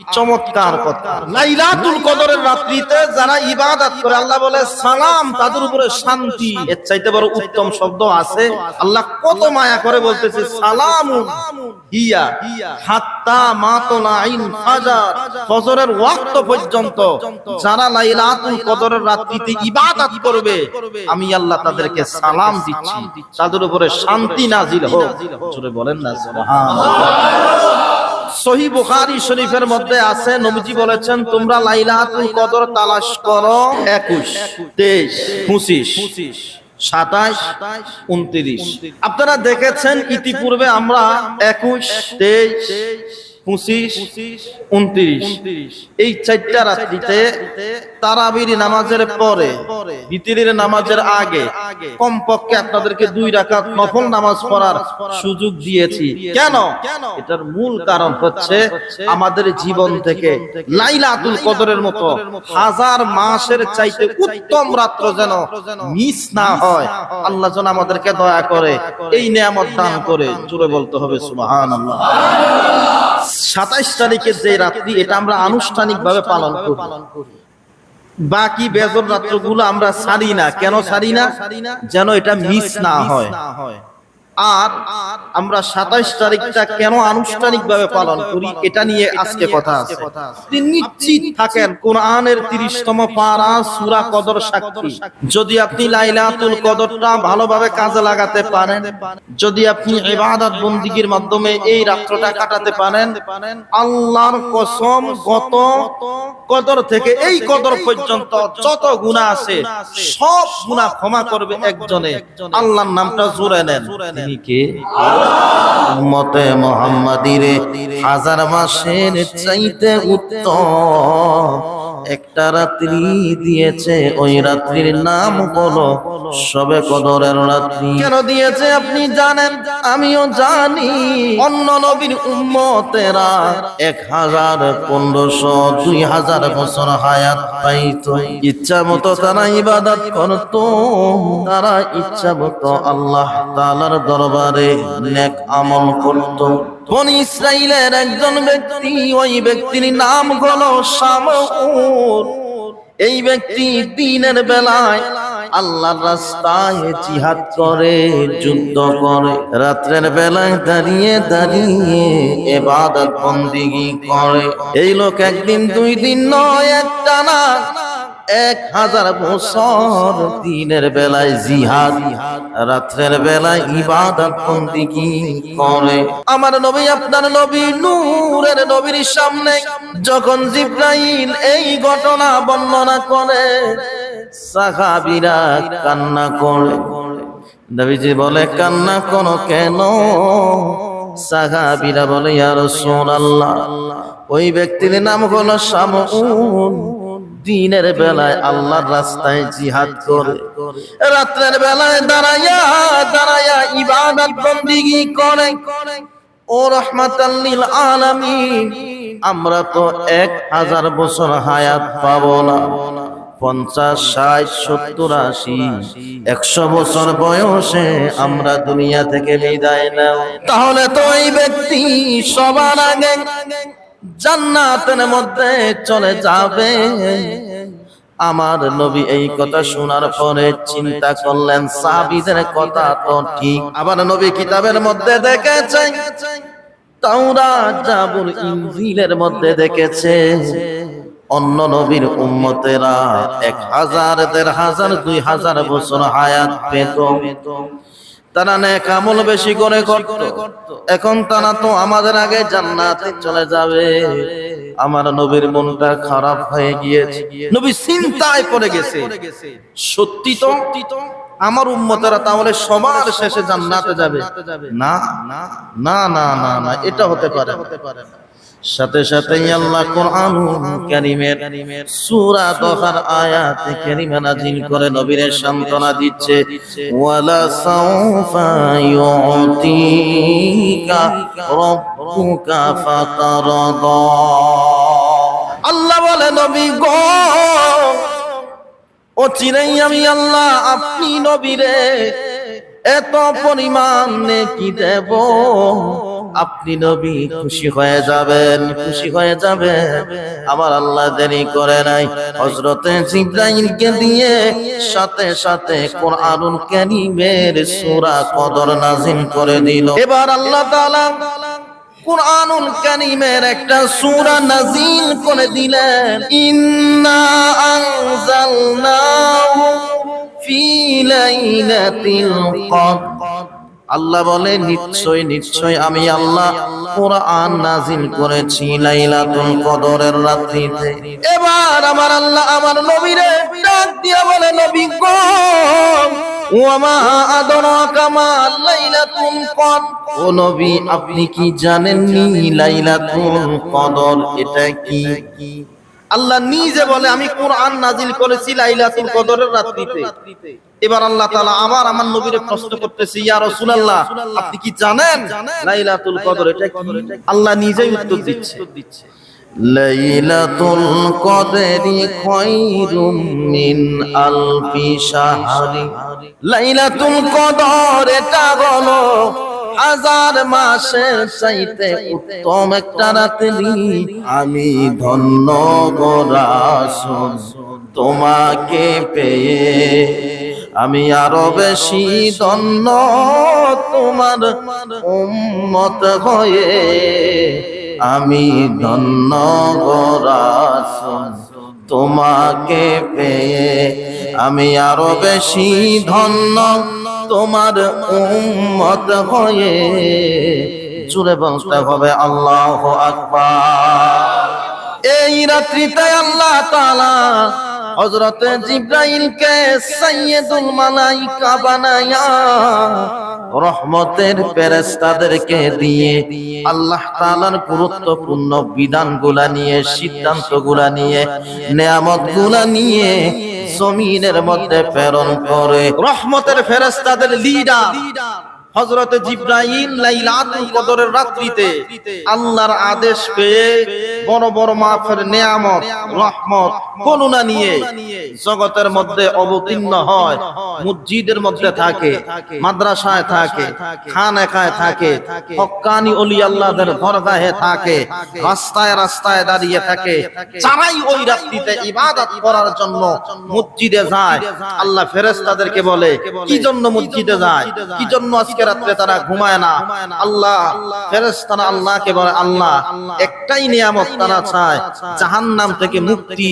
চমৎকার কথা। রাত্রিতে যারা ইবাদত আল্লাহ বলে, সালাম তাদের উপরে শান্তি। উত্তম শব্দ আছে, আল্লাহ কত মায়া করে বলতেছে পর্যন্ত যারা লাইলাতুল কদরের রাত্রিতে ইবাদত করবে, আমি আল্লাহ তাদেরকে সালাম দিচ্ছি। তাদের উপরে শান্তি নাজিল হোক। বলেন না সহি বুখারী শরীফের মধ্যে আছে, নবীজি বলেছেন, তোমরা লাইলাতুল কদর তালাশ করো 21 23 25 সাতাশ, উনত্রিশ। আপনারা দেখেছেন, ইতিপূর্বে আমরা একুশ, তেইশ পঁচিশ উনত্রিশ। এই চারটা রাত্রিতে তারাবির নামাজের পরে বিতিরের নামাজের আগে কমপক্ষে আপনাদেরকে দুই রাকাত নফল নামাজ পড়ার সুযোগ দিয়েছি। কেন? এটার মূল কারণ হচ্ছে আমাদের জীবন থেকে লাইলাতুল কদরের মতো হাজার মাসের চাইতে উত্তম রাত্র যেন মিস না হয়। আল্লাহ যেন আমাদেরকে দয়া করে এই নিয়ামত দান করে জুড়ে বলতে হবে। সুবহানাল্লাহ। সাতাইশ তারিখের যে রাত্রি এটা আমরা আনুষ্ঠানিক ভাবে পালন করি। বাকি বেজর রাত্রগুলো আমরা সারি না। কেন সারি না? যেন এটা মিস না হয়। আর আমরা সাতাইশ তারিখটা কেন আনুষ্ঠানিক ভাবে পালন করি? এটা নিয়ে আজকে কথা আছে। নিশ্চিত থাকেন কোরআনের তিরিশতম পারা সুরা কদর সাক্ষী। যদি আপনি লাইলাতুল কদরটা ভালোভাবে কাজে লাগাতে পারেন যদি আপনি ইবাদত বন্দিগির মাধ্যমে এই রাত্রটা কাটাতে পারেন আল্লাহর কসম গত কদর থেকে এই কদর পর্যন্ত যত গুনাহ আছে সব গুনাহ ক্ষমা করবে একজনে। আল্লাহর নামটা জুড়ে নেন। তিনি উম্মতে মুহাম্মাদিরে হাজার মাসের চাইতে উত্তম। একটা রাত্রি দিয়েছে, ওই রাত্রির নাম হলো সবে কদরের রাত্রি। কেন দিয়েছে আপনি জানেন? আমিও জানি, অন্য নবীর উম্মতেরা এক হাজার পনেরোশো দুই হাজার বছর হায়াত পাইতো। ইচ্ছা মতো তারা ইবাদত করতো, তারা ইচ্ছা মতো আল্লাহ তালার দরবারে নেক আমল করতো। বনি ইসরাইলের একজন ব্যক্তি, ওই ব্যক্তির নাম হলো শামউর। এই ব্যক্তি দিনের বেলায় আল্লাহর রাস্তায় জিহাদ করে, যুদ্ধ করে। রাত্রের বেলায় দাঁড়িয়ে দাঁড়িয়ে এবাদত বন্দিগি করে। এই লোক একদিন, দুই দিন নয় একটা না এক হাজার বছর দিনের বেলায় জিহাদ, রাত্রের বেলায় ইবাদত বন্দিগি করে। আমার নবী, আপনার নবী নূরের নবীর সামনে যখন জিব্রাইল এই ঘটনা বর্ণনা করে, সাহাবীরা কান্না করে। নবীজি বলে, কান্না কোন কেন? সাহাবীরা বলে, ইয়া রাসূলুল্লাহ, ওই ব্যক্তির নাম হলো শামউন। দিনের বেলায় আল্লাহর রাস্তায় জিহাদ করে। রাত্রের বেলায় দাঁড়াইয়া দাঁড়াইয়া ইবাদত বন্দিগি করে। ও রহমাতাল্লিল আলামিন আমরা তো এক হাজার বছর হায়াত পাবো না। পঞ্চাশ ষাট সত্তর আশি একশো বছর বয়সে আমরা দুনিয়া থেকে বিদায় নাও তাহলে তো এই ব্যক্তি সবার আগে জান্নাতের মধ্যে চলে যাবে। আমার নবী এই কথা শোনার পরে চিন্তা করলেন, সাহাবীদের কথা তো ঠিক। নবী কিতাবের মধ্যে দেখেছে, তাওরাত, জাবুর, ইনজিলের মধ্যে দেখেছে। অন্য নবীর উম্মতেরা এক হাজার, দেড় হাজার, দুই হাজার বছর হায়াত পেত। তারা নেক আমল বেশি করে করত। এখন তারা তো আমাদের আগে জান্নাতে চলে যাবে। আমার নবীর মনটা খারাপ হয়ে গিয়েছে। নবী চিন্তায় পড়ে গেছে। সত্যি তো, আমার উম্মতেরা তাহলে সবার শেষে জান্নাতে যাবে? না না না না না এটা হতে পারে হতে পারে না। সাথে সাথে আল্লাহ কোরআন কারীমের সূরা দহার আয়াত কারীমা নাযিল করে নবীর সান্তনা দিচ্ছে, ওয়ালা সাউফা ইউতিকা রাব্বুকা ফাতারদা। আল্লাহ বলে, নবী গো, ও চিরাই আমি আল্লাহ, আপনি নবীরে এত পরিমাণ কি দেব। আপনি নবী, খুশি হয়ে যাবেন, খুশি হয়ে যাবে আমার আল্লাহ দেরি করে নাই। হযরতে জিব্রাইলকে দিয়ে সাথে সাথে কোরআনুল কারীমের সূরা কদর নাযিল করে দিল। এবার আল্লাহ তাআলা কুরআনুল কারীমের একটা সূরা নাযিল করে দিলেন। ইন্না আনজালনাহু ফি লাইলাতিল কদর। আল্লাহ বলে নিশ্চয় নিশ্চয় আমি আল্লাহ কোরআন নাযিল করেছি লাইলাতুল কদরের রাত্রিতে। এবার আমার আল্লাহ আমার নবীরে ডাক দিয়া বলে নবী গো ও নবী আপনি কি জানেননি লাইলাতুল কদর এটা কি? আল্লাহ নিজে বলে আমি কোরআন নাজিল করেছি লাইলাতুল কদরের রাত্রিতে। এবার আল্লাহ তাআলা আবার আমার নবীরে প্রশ্ন করতেছে ইয়া রাসূলুল্লাহ আপনি কি জানেন? লাইলাতুল কদর এটা কি? আল্লাহ নিজেই উত্তর দিচ্ছে। লাইলাতুল কদরি খায়রুম মিন আলফি শাহরি। লাইলাতুল কদর এটা হলো হাজার মাসের চাইতে উত্তম একটা রাত্রি। আমি ধন্য গোরাসুল তোমাকে পেয়ে আমি আরও বেশি ধন্য তোমার উম্মত হয়ে। আমি ধন্য গোরাসুল তোমাকে পেয়ে। আমি আরও বেশি ধন্য তোমার উম্মত হয়ে। জুড়ে বলতে হবে আল্লাহ আকবার। এই রাত্রিতে আল্লাহ তাআলা হযরতে জিব্রাইলকে সাইয়্যিদুল মালাইকা বানায়া রহমতের ফেরেশতাদেরকে দিয়ে আল্লাহ তাআলার গুরুত্বপূর্ণ বিধানগুলা নিয়ে, সিদ্ধান্তগুলা নিয়ে, নিয়ামতগুলা নিয়ে জমিনের মধ্যে প্রেরণ করে রহমতের ফেরেশতাদের লিডার হযরত জিব্রাইল লাইলাতুল কদরের রাত্রিতে আল্লাহর আদেশ পেয়ে বড় বড় মাফের নিয়ামত, রহমত, করুণা নিয়ে জগতের মধ্যে অবতীর্ণ হয়, মসজিদের মধ্যে থাকে, মাদ্রাসায় থাকে খানেকায় থাকে, হক্কানি ওলি আল্লাহদের দরগাহে থাকে, রাস্তায় রাস্তায় দাঁড়িয়ে থাকে, যারাই ওই রাত্রিতে ইবাদত করার জন্য মসজিদে যায়, আল্লাহ ফেরেশতাদেরকে বলে, কি জন্য মসজিদে যায়? কি জন্য আজকে রাত্রে তারা ঘুমায় না। আল্লাহ, ফেরেশতারা আল্লাহকে বলে, আল্লাহ, একটাই নিয়ামত তারা চায়, জাহান্নাম থেকে মুক্তি,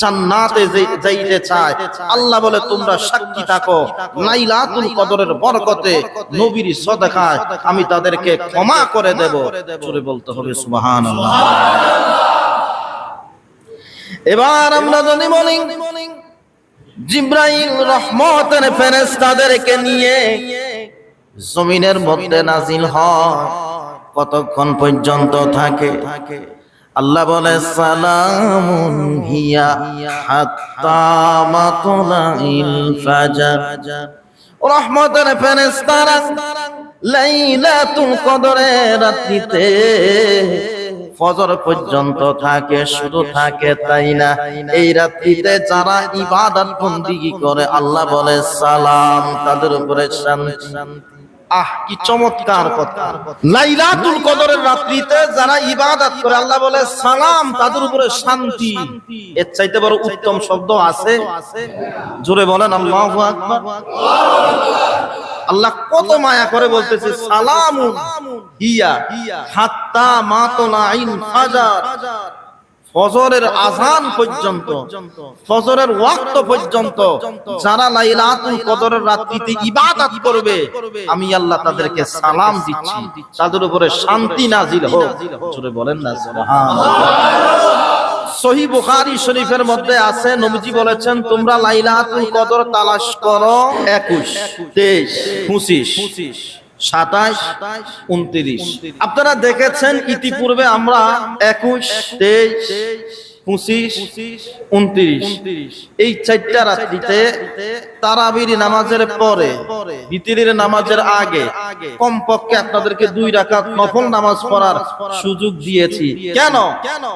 জান্নাতে যাইতে চায়। আল্লাহ বলে, তোমরা সাক্ষী থাকো, লাইলাতুল কদরের বরকতে, নবীর সদকায় আমি তাদেরকে ক্ষমা করে দেব। জোরে বলতে হবে, সুবহানাল্লাহ। এবার আমরা যদি বলি, জিব্রাইল রহমতের ফেরেশতাদেরকে নিয়ে জমিনের মধ্যে নাজিল হয়, কতক্ষণ পর্যন্ত থাকে? আল্লাহ বলে, সালামুন হিয়া হাত্তা মাতলাইল ফাজার। রহমতের ফেরেশতারা রাত্রিতে ফজর পর্যন্ত থাকে শুধু থাকে, তাই না? এই রাত্রিতে যারা ইবাদত বন্দিগি করে, আল্লাহ বলে, সালাম, তাদের উপরে শান্তি। আহ কি চমৎকার কথা। লাইলাতুল কদরের রাত্রিতে যারা ইবাদত করে আল্লাহ বলে সালাম তাদের উপরে শান্তি। এর চাইতে বড় উত্তম শব্দ আছে। জোরে বলেন আল্লাহু আকবার। আল্লাহ কত মায়া করে বলতেছে সালামুন হিয়া হাত্তা মাতলাইন ফাজার। ফজরের আজান পর্যন্ত ফজরের ওয়াক্ত পর্যন্ত যারা লাইলাতুল কদরের রাত্রিতে ইবাদত করবে আমি আল্লাহ তাদেরকে সালাম দিচ্ছি। তাদের উপরে শান্তি নাজিল হোক। জোরে বলেন না সুবহানাল্লাহ সহি বুখারী শরীফের মধ্যে আছে নবীজি বলেছেন তোমরা লাইলাতুল কদর তালাশ করো 21 23 25 সাতাশ উনত্রিশ। আপনারা দেখেছেন ইতিপূর্বে আমরা একুশ তেইশ পঁচিশ উনত্রিশ। এই চারটা রাত্রিতে তারাবির নামাজের পরে বিতিরের নামাজের আগে কমপক্ষে আপনাদেরকে দুই রাকাত নফল নামাজ পড়ার সুযোগ দিয়েছি। কেন?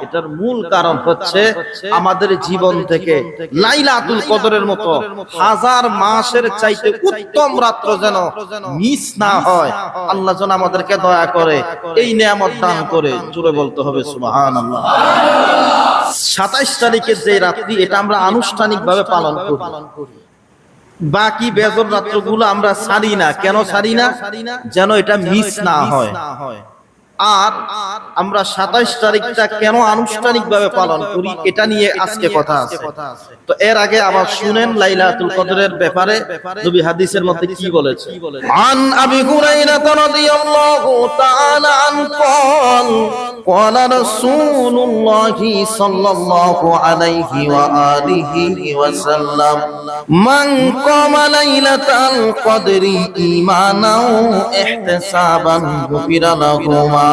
এটার মূল কারণ হচ্ছে আমাদের জীবন থেকে লাইলাতুল কদরের মতো হাজার মাসের চাইতে উত্তম রাত্র যেন মিস না হয়। আল্লাহ যেন আমাদেরকে দয়া করে এই নিয়ামত দান করে। জুড়ে বলতে হবে সুবহানাল্লাহ। সাতাইশ তারিখের যে রাত্রি এটা আমরা আনুষ্ঠানিক ভাবে পালন করি। বাকি বেজর রাত্রগুলো আমরা সারি না। কেন সারি না? যেন এটা মিস না হয়। আর আমরা সাতাইশ তারিখটা কেন আনুষ্ঠানিক ভাবে পালন করি এটা নিয়ে আজকে কথা আছে তো এর আগে আবার শুনেন লাইলাতুল কদরের ব্যাপারে নবী হাদিসের মধ্যে কি বলেছে আন আবি হুরাইরা রাদিয়াল্লাহু তাআলা আন قال قال رسول الله صلى الله عليه وآله وسلم من قام ليلة القدر إيمانا احتسابا غفر له ما تقدم من ذنبه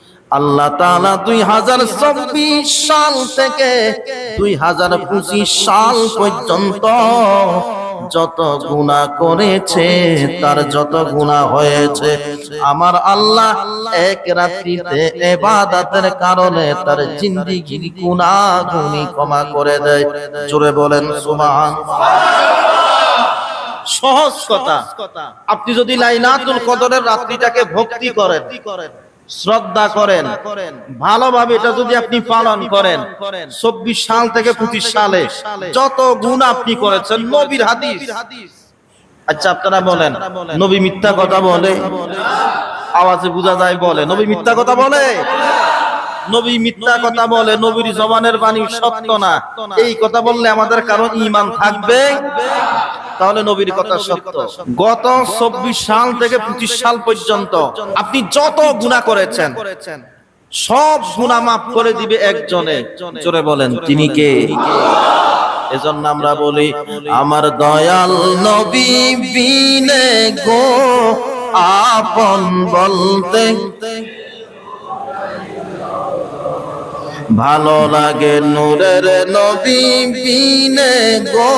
আল্লাহ তালা দুই হাজার চব্বিশ সাল থেকে দুই হাজার পঁচিশ সাল পর্যন্ত যত গুণা করেছে, তার যত গুণা হয়েছে, আমার আল্লাহ এক রাত্রিতে এবাদাতের কারণে তার জিন্দিগির গুণা গুনি ক্ষমা করে দেয়। জোরে বলেন, সুবহান। সহজ কথা। আপনি যদি লাইলাতুল কদরের রাত্রিটাকে ভক্তি করেন শ্রদ্ধা করেন, ভালোভাবে এটা যদি আপনি পালন করেন, চব্বিশ সাল থেকে পঁচিশ সালে যত গুণ আপনি করেছেন, নবীর হাদিস। আচ্ছা আপনারা বলেন, নবী মিথ্যা কথা বলে? আওয়াজে বোঝা যায় বলে। নবী মিথ্যা কথা বলে? নবী মিথ্যা কথা বলে, নবীর জবানের বাণী সত্য না। এই কথা বললে আমাদের কারণ ইমান থাকবে? তাহলে নবীর কথা সত্য। গত চব্বিশ সাল থেকে পঁচিশ সাল পর্যন্ত আপনি যত গুণা করেছেন সব গুণা মাফ করে দিবে একজনে। জোরে বলেন তিনি কে? এজন্য আমরা বলি আমার দয়াল নবী বিনে গো আপন বলতে ভালো লাগে নূরের নবী বিনে গো।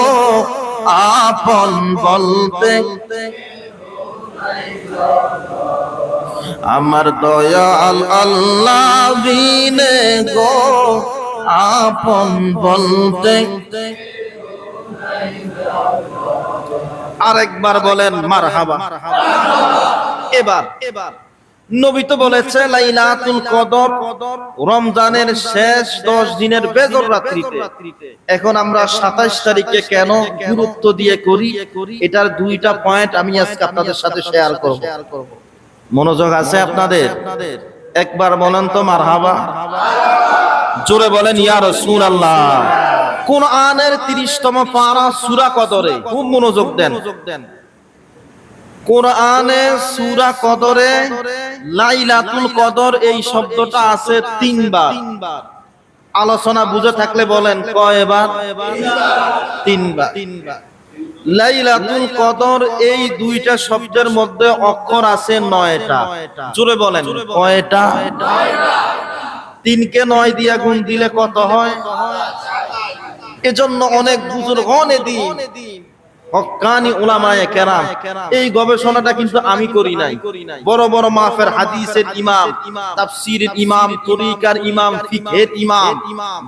আপন বলতে আমার দয়াল আল্লাহ বিনে গো আপন বলতে আরেকবার বলেন মারহাবা। এবার এবার। নবী তো বলেছে, লাইলাতুল কদর রমজানের শেষ 10 দিনের বেজর রাত্রিতে। এখন আমরা 27 তারিখে কেন গুরুত্ব দিয়ে করি? এটার দুইটা পয়েন্ট আমি আজকে আপনাদের সাথে শেয়ার করব। মনোযোগ আছে আপনাদের? একবার বলেন তো, মারহাবা। জোরে বলেন, ইয়া রাসূলুল্লাহ। কোরআনের 30তম পারা সূরা কদরে খুব মনোযোগ দেন। কোরআনে সূরা কদরে লাইলাতুল কদর এই শব্দটা আছে তিনবার। আলোচনা বুঝে থাকলে বলেন কয়বার? তিনবার। লাইলাতুল কদর এই দুইটা শব্দের মধ্যে অক্ষর আছে নয়টা। জোরে বলেন, কয়টা? তিনকে নয় দিয়া গুণ দিলে কত হয়? এজন্য অনেক বুজুর্গ অনেক দিন হক্কানি উলামায়ে কেরাম, এই গবেষণাটা কিন্তু আমি করি নাই। বড় বড় মাফের হাদিসের ইমাম, তাফসীরের ইমাম, তরিকার ইমাম, ফিকহের ইমাম,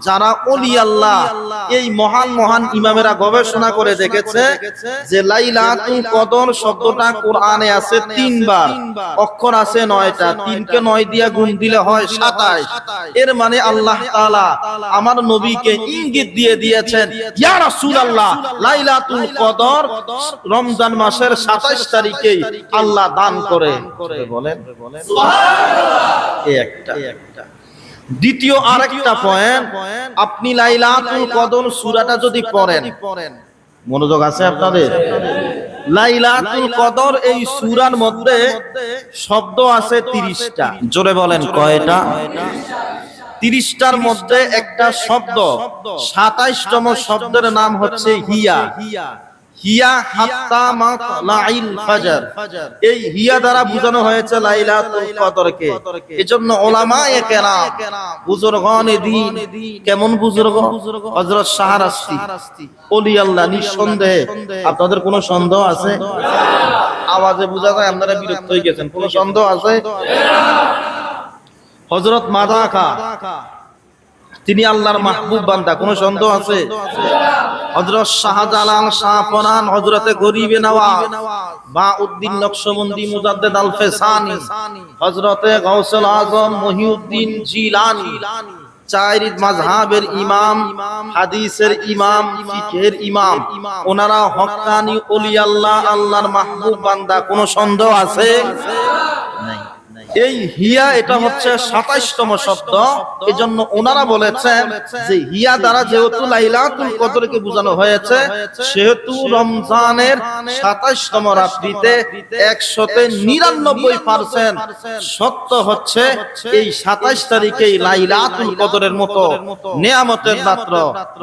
যারা ওলি আল্লাহ, এই মহান মহান ইমামেরা গবেষণা করে দেখেছে যে লাইলাতুল কদর শব্দটা কোরআনে আছে তিনবার, অক্ষর আছে নয়টা, তিনকে নয় দিয়া গুণ দিলে হয় সাতাইশ। এর মানে আল্লাহ তাআলা আমার নবীকে ইঙ্গিত দিয়ে দিয়েছেন, ইয়া রাসূলুল্লাহ, লাইলাতুল কদর কদর রমজান মাসের সাতাইশ তারিখেই আল্লাহ দান করে। বলেন। এই একটা। দ্বিতীয় আরেকটা পয়েন্ট আপনি লাইলাতুল কদর সূরাটা যদি পড়েন। মনোযোগ আছে আপনাদের? লাইলাতুল কদর এই সূরার মধ্যে শব্দ আছে 30টা জোরে বলেন কয়টা? তিরিশটার মধ্যে একটা শব্দ। সাতাইশতম শব্দের নাম হচ্ছে হিয়া। হিয়া। হিয়া হাত্তা মাতলাইল এই হিয়া দ্বারা বোঝানো হয়েছে লাইলাতুল কদরকে। এজন্য দ্বীন কেমন হযরত শাহরাস্তি। ওলি আল্লাহ নিঃসন্দেহে। আপনাদের কোনো সন্দেহ আছে? আওয়াজে বোঝা যায় আপনারা বিরক্ত হয়ে গেছেন। কোনো সন্দেহ আছে? হযরত মাদা খা তিনি আল্লাহর মাহবুব বান্দা, কোন সন্দেহ আছে? হজরত শাহজালাল শাহপরান হযরতে গরিবে নওয়াজ বা উদ্দিন নকশবন্দি মুজাদ্দেদ আল ফেসানি হজরতে গাউসুল আজম মহিউদ্দিন জিলানী চার মাযহাবের ইমাম, হাদিসের ইমাম, ফিকহের ইমাম, ওনারা হক্কানি ওলি আল্লাহ আল্লাহর মাহবুব বান্দা, কোন সন্দেহ আছে? এই হিয়া এটা হচ্ছে সাতাইশতম শব্দ। এই জন্য ওনারা বলেছেন যে হিয়া দ্বারা যেহেতু লাইলাতুল কদরকে বোঝানো হয়েছে সেহেতু রমজানের সাতাইশতম রাত্রিতে একশতে নিরানব্বই পার্সেন্ট সত্য হচ্ছে এই সাতাইশ তারিখে লাইলাতুল কদরের মতো নেয়ামতের রাত্র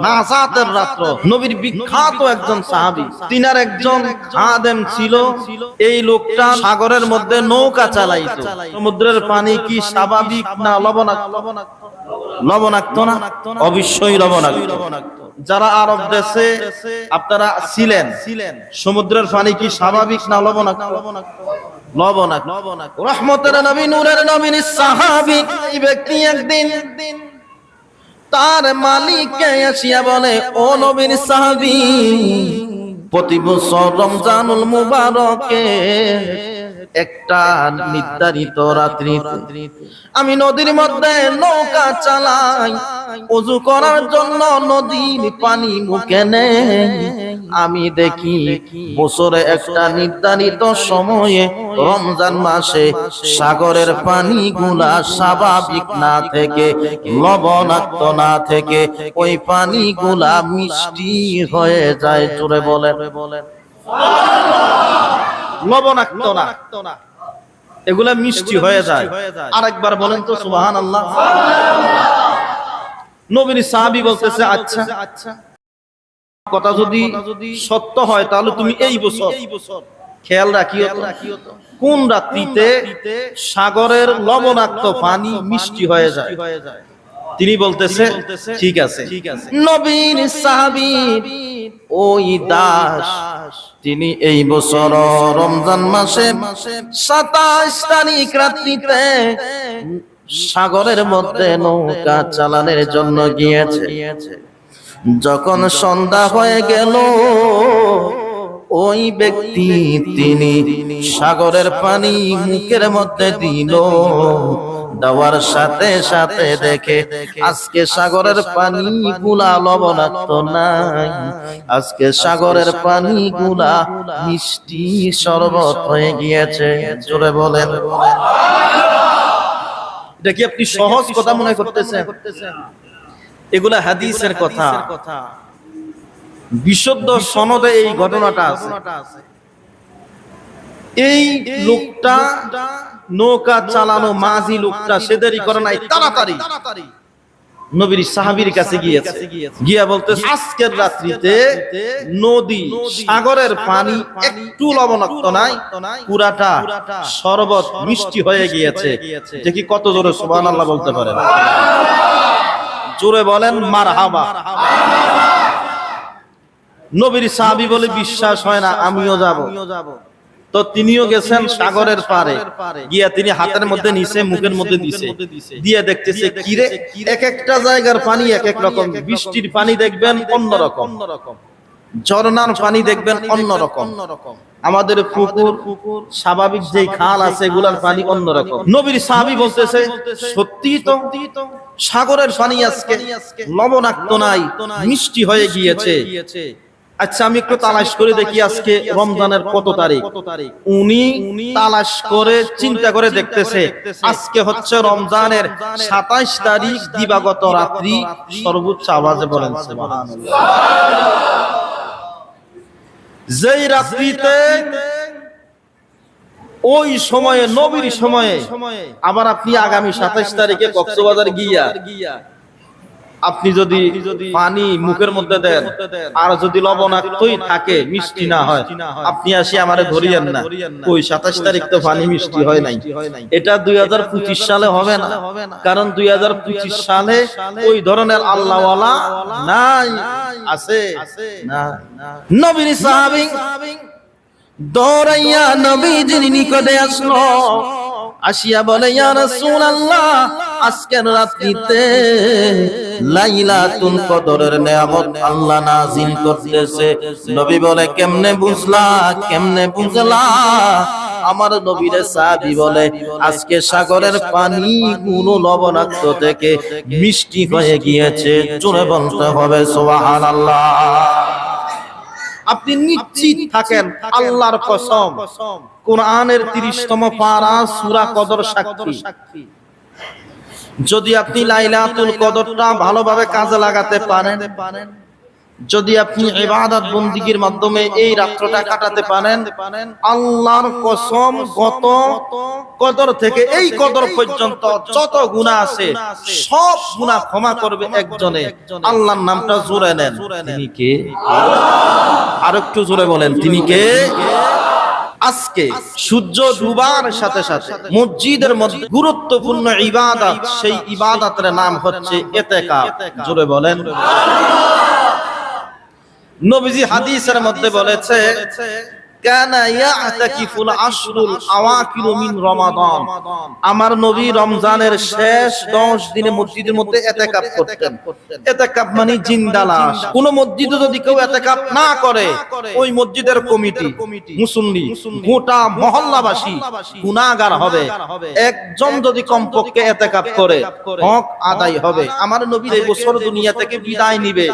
নাজাতের রাত্র। নবীর বিখ্যাত একজন সাহাবী তিনার একজন খাদেম ছিল। এই লোকটা সাগরের মধ্যে নৌকা চালাইতো। সমুদ্রের পানি কি স্বাভাবিক না লবণাক্ত? লবণাক্ত না? অবশ্যই লবণাক্ত। যারা আরব দেশে আপনারা ছিলেন, সমুদ্রের পানি কি স্বাভাবিক না লবণাক্ত? লবণাক্ত। রহমতের নবী, নূরের নবীন এই ব্যক্তি একদিন তার মালিককে আসিয়া বলে, ও নবীর সাহাবী, প্রতি বছর রমজানুল মুবারকে একটা নির্ধারিত রাত্রি আমি নদীর মধ্যে নৌকা চালাই অজু করার জন্য নদীর পানি মুখে আমি দেখি বছরে একটা নির্ধারিত সময়ে রমজান মাসে সাগরের পানি গুলা স্বাভাবিক না থেকে, লবণাক্ত না থেকে ওই পানি গুলা মিষ্টি হয়ে যায়, জোরে বলেন বলেন। লবণাক্ত না। এগুলা মিষ্টি হয়ে যায়। আরেকবার বলেন তো সুবহান আল্লাহ। নবীন সাহাবি বলতেছে আচ্ছা আচ্ছা। কথা যদি সত্য হয় তাহলে তুমি এই বছর খেয়াল রাখিও তো। কোন রাত্রিতে সাগরের লবণাক্ত পানি মিষ্টি হয়ে যায়। তিনি বলতেছে ঠিক আছে। নবীন সাহাবী ওই দাস তিনি এই বছর রমজান মাসে সাতাশ তারিখ রাত্রিতে সাগরের মধ্যে নৌকা চালানোর জন্য গিয়েছে। যখন সন্ধ্যা হয়ে গেল ওই ব্যক্তি তিনি সাগরের পানি মুখের মধ্যে দিল। দেওয়ার সাথে সাথে দেখে আজকে সাগরের পানি গুলা লবণাক্ত নাই। আজকে সাগরের পানি গুলা মিষ্টি শরবত হয়ে গিয়েছে। জোরে বলেন। এটা কি আপনি সহজ কথা মনে করতেছেন? এগুলা হাদিসের কথা। বিশুদ্ধ সনদে এই ঘটনাটা আছে। এই লোকটা নৌকা চালানো মাঝি লোকটা সে দেরি করে নাই তাড়াতাড়ি। নবীর সাহাবীর কাছে গিয়েছে। গিয়া বলতে আজকের রাত্রিতে নদী সাগরের পানি একটু লবণাক্ত নাই পুরাটা শরবত মিষ্টি হয়ে গিয়েছে। দেখি কত জোরে সুবহানাল্লাহ বলতে পারেন জোরে বলেন মার হাবা নবীর সাহাবী বলে বিশ্বাস হয় না আমিও যাব। তো তিনিও গেছেন সাগরের পারে। গিয়া তিনি হাতের মধ্যে নিছে মুখের মধ্যে দিছে। দিয়ে দেখতেছে কিরে এক একটা জায়গার পানি এক এক রকম। বৃষ্টির পানি দেখবেন অন্য রকম ঝর্ণার পানি দেখবেন অন্য রকম আমাদের পুকুর পুকুর স্বাভাবিক যে খাল আছে এগুলার পানি অন্যরকম। নবীর সাহাবী বলতেছে সত্যি তো সাগরের পানি আজকে লবণাক্ত নাই মিষ্টি হয়ে গিয়েছে। আচ্ছা আমি একটু তালাশ করে দেখি আজকে রমজানের কত তারিখ। উনি তালাশ করে চিন্তা করে দেখতেছে। আজকে হচ্ছে রমজানের সাতাইশ তারিখ দিবাগত রাত্রি সর্বোচ্চ আওয়াজে বলেন যেই রাত্রিতে ওই সময়ে নবীর সময়ে আবার আপনি আগামী সাতাইশ তারিখে কক্সবাজার গিয়া আপনি যদি পানি মুখের মধ্যে দেন আর যদি লবণাক্তই থাকে মিষ্টি না হয় আপনি আসি আমারে ধরিয়েন না। ওই সাতাশ তারিখ তো পানি মিষ্টি হয় নাই। এটা দুই সালে হবে না। কারণ দুই হাজার পঁচিশ সালে ওই ধরনের আল্লাহওয়ালা নাই। আছে। না নবীর সাহাবী দৌড়াইয়া নবীজির নিকটে আসলো। আসিয়া বলে, ইয়া আজকের রাত্রিতে লাইলাতুল কদরের নিয়ামত আল্লাহ নাযিল করতেছে। নবী বলে, কেমনে বুঝলা কেমনে বুঝলা? আমার নবীর সাহাবী বলে, আজকে সাগরের পানি কোন লবণাক্ত থেকে মিষ্টি হয়ে গিয়েছে। জোরে বলতে হবে, সুবহানাল্লাহ। আপনি নিশ্চিত থাকেন আল্লাহর কসম। কোরআনের তিরিশতম পারা সুরা কদর সাক্ষী। যদি আপনি লাইলাতুল কদরটা ভালোভাবে কাজে লাগাতে পারেন যদি আপনি ইবাদত বন্দিগির মাধ্যমে এই রাত্রটা কাটাতে পারেন, আল্লাহর কসম গত কদর থেকে এই কদর পর্যন্ত যত গুনাহ আছে, সব গুনাহ ক্ষমা করবে একজনে। আল্লাহর নামটা জোরে নেন। তিনি কে? আর একটু জোরে বলেন, তিনি কে? আজকে সূর্য ডুবার সাথে সাথে মসজিদের মধ্যে গুরুত্বপূর্ণ ইবাদত, সেই ইবাদতের নাম হচ্ছে এতেকাফ জোরে বলেন। নবীজি হাদিসের মধ্যে বলেছে আমার নবী রমজানের শেষ 10 দিনে মসজিদের মধ্যে ইতিকাফ করতেন। ইতিকাফ মানে জিন্দা লাশ। কোন মসজিদে যদি কেউ ইতিকাফ না করে, ওই মসজিদের কমিটি, মুসল্লি, গোটা মহল্লাবাসী গুনাহগার হবে। একজন যদি কমপক্ষে ইতিকাফ করে, হক আদায় হবে। আমার নবী এই বছর দুনিয়া থেকে বিদায় নিবে,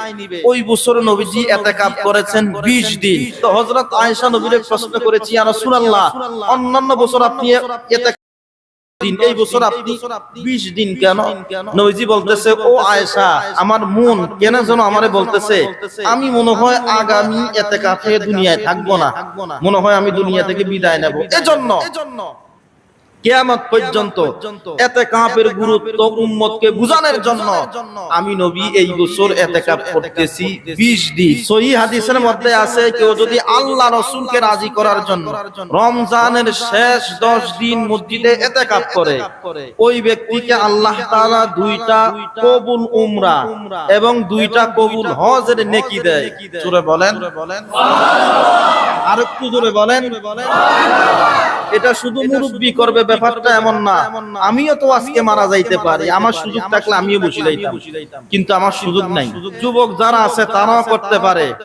ওই বছর নবীজি ইতিকাফ করেছেন 20 দিন। তো হযরত আয়েশা নবীর প্রশ্ন করেছি আর অন্যান্য বছর আপনি এতে দিন, এই বছর আপনি 20 দিন কেন? নবীজি বলতেছে, ও আয়েশা, আমার মন বলতেছে, আমি মনে হয় আগামী ইতিকাফে দুনিয়ায় থাকব না। মনে হয় আমি দুনিয়া থেকে বিদায় নেব। এজন্য কিয়ামত পর্যন্ত এতে কাপের গুরুত্ব উম্মতকে বুঝানোর জন্য আমি নবী এই বছর এতে কাপ করতেছি 20 দিন। সহি হাদিসের মধ্যে আছে কেউ যদি আল্লাহ রাসূলকে রাজি করার জন্য রমজানের শেষ 10 দিন মসজিদে এতে কাপ করে। ওই ব্যক্তিকে আল্লাহ তাআলা দুইটা কবুল উমরা এবং দুইটা কবুল হজের নেকি দেয়। জোরে বলেন। বলেন। আর একটু জোরে বলেন। এটা শুধু মুরব্বী করবে ব্যাপারটা এমন না। আমিও তো আজকে মারা যাইতে পারি। আমার সুযোগ থাকলে আমিও বসে যাইতাম কিন্তু আমার সুযোগ নাই। যুবক যারা আছে তারাও করতে পারে।